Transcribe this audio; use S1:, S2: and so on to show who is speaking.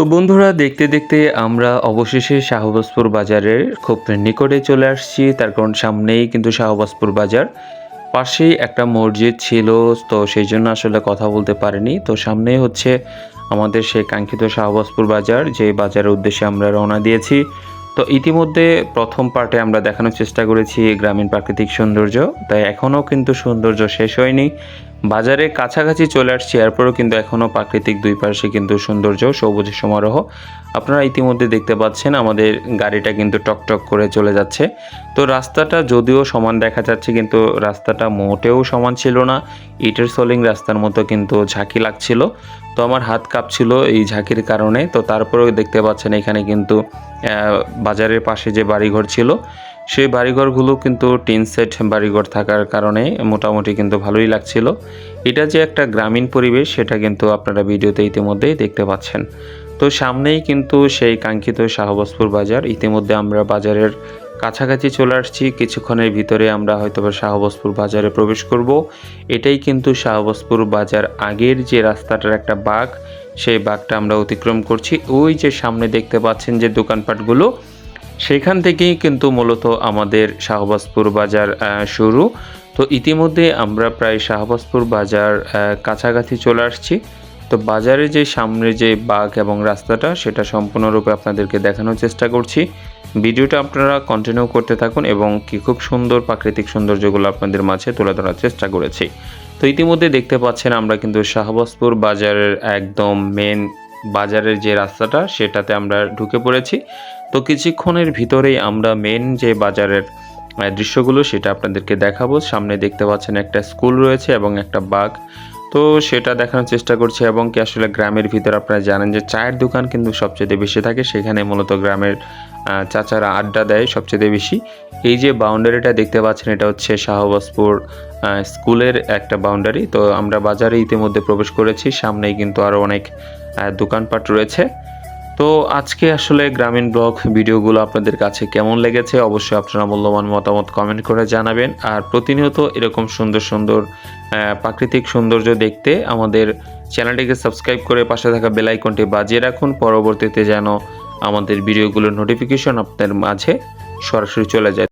S1: তো বন্ধুরা, দেখতে দেখতে আমরা অবশেষে শাহবাজপুর বাজারের খুব নিকটে চলে আসছি। তার কারণ সামনেই কিন্তু শাহবাজপুর বাজার। পাশেই একটা মসজিদ ছিল, তো সেই জন্য আসলে কথা বলতে পারিনি। তো সামনেই হচ্ছে আমাদের সেই কাঙ্ক্ষিত শাহবাজপুর বাজার, যে বাজারের উদ্দেশ্যে আমরা রওনা দিয়েছি। তো ইতিমধ্যে প্রথম পার্টে আমরা দেখানোর চেষ্টা করেছি গ্রামীণ প্রাকৃতিক সৌন্দর্য। তাই এখনও কিন্তু সৌন্দর্য শেষ হয়নি। বাজারে কাছাকাছি চলে আসছি এরপরেও কিন্তু এখনও প্রাকৃতিক দুই পাশে কিন্তু সৌন্দর্য, সবুজের সমারোহ। আপনারা ইতিমধ্যে দেখতে পাচ্ছেন আমাদের গাড়িটা কিন্তু টকটক করে চলে যাচ্ছে। তো রাস্তাটা যদিও সমান দেখা যাচ্ছে, কিন্তু রাস্তাটা মোটেও সমান ছিল না। ইটের সোলিং রাস্তার মতো কিন্তু ঝাঁকি লাগছিল। তো আমার হাত কাঁপছিল এই ঝাঁকির কারণে। তো তারপরেও দেখতে পাচ্ছেন এখানে কিন্তু বাজারের পাশে যে বাড়িঘর ছিল সেই বাড়িঘরগুলো কিন্তু টিন সেট বাড়িঘর থাকার কারণে মোটামুটি কিন্তু ভালোই লাগছিল। এটা যে একটা গ্রামীণ পরিবেশ, সেটা কিন্তু আপনারা ভিডিওতে ইতিমধ্যেই দেখতে পাচ্ছেন। তো সামনেই কিন্তু সেই কাঙ্ক্ষিত শাহবাজপুর বাজার। ইতিমধ্যে আমরা বাজারের কাছাকাছি চলে আসছি। কিছুক্ষণের ভিতরে আমরা হয়তো বা শাহবাজপুর বাজারে প্রবেশ করব। এটাই কিন্তু শাহবাজপুর বাজার আগের যে রাস্তাটার একটা বাঘ, সেই বাঘটা আমরা অতিক্রম করছি। ওই যে সামনে দেখতে পাচ্ছেন যে দোকানপাটগুলো সেখান থেকেই কিন্তু মূলত আমাদের শাহবাজপুর বাজার শুরু। তো ইতিমধ্যে আমরা প্রায় শাহবাজপুর বাজার কাছাকাছি চলে আসছি। তো বাজারে যে সামনে যে বাঘ এবং রাস্তাটা, সেটা সম্পূর্ণরূপে আপনাদেরকে দেখানোর চেষ্টা করছি। ভিডিওটা আপনারা কন্টিনিউ করতে থাকুন এবং কি খুব সুন্দর প্রাকৃতিক সৌন্দর্যগুলো আপনাদের মাঝে তুলে ধরার চেষ্টা করেছি। তো ইতিমধ্যে দেখতে পাচ্ছেন আমরা কিন্তু শাহবাজপুর বাজারের একদম মেন বাজারের যে রাস্তাটা, সেটাতে আমরা ঢুকে পড়েছি। তো কিছুক্ষণের ভিতরেই আমরা মেন যে বাজারের দৃশ্যগুলো, সেটা আপনাদেরকে দেখাবো। সামনে দেখতে পাচ্ছেন একটা স্কুল রয়েছে এবং একটা বাঘ। তো সেটা দেখানোর চেষ্টা করছি এবং কি আসলে গ্রামের ভিতর আপনারা জানেন যে চায়ের দোকান কিন্তু সবচেয়ে বেশি থাকে। সেখানে মূলত গ্রামের চাচারা আড্ডা দেয় সবচেয়ে বেশি। এই যে বাউন্ডারিটা দেখতে পাচ্ছেন, এটা হচ্ছে শাহবাজপুর স্কুলের একটা বাউন্ডারি। তো আমরা বাজারে ইতিমধ্যে প্রবেশ করেছি, সামনেই কিন্তু আরও অনেক দোকানপাট রয়েছে। তো আজকে আসলে গ্রামীণ ব্লগ ভিডিওগুলো আপনাদের কাছে কেমন লেগেছে, অবশ্যই আপনারা মূল্যবান মতামত কমেন্ট করে জানাবেন। আর প্রতিনিয়ত এরকম সুন্দর সুন্দর প্রাকৃতিক সৌন্দর্য দেখতে আমাদের চ্যানেলটিকে সাবস্ক্রাইব করে পাশে থাকা বেল আইকনটি বাজিয়ে রাখুন। পরবর্তীতে যেন আমাদের ভিডিওগুলোর নোটিফিকেশন আপনার মাঝে সরাসরি চলে যায়।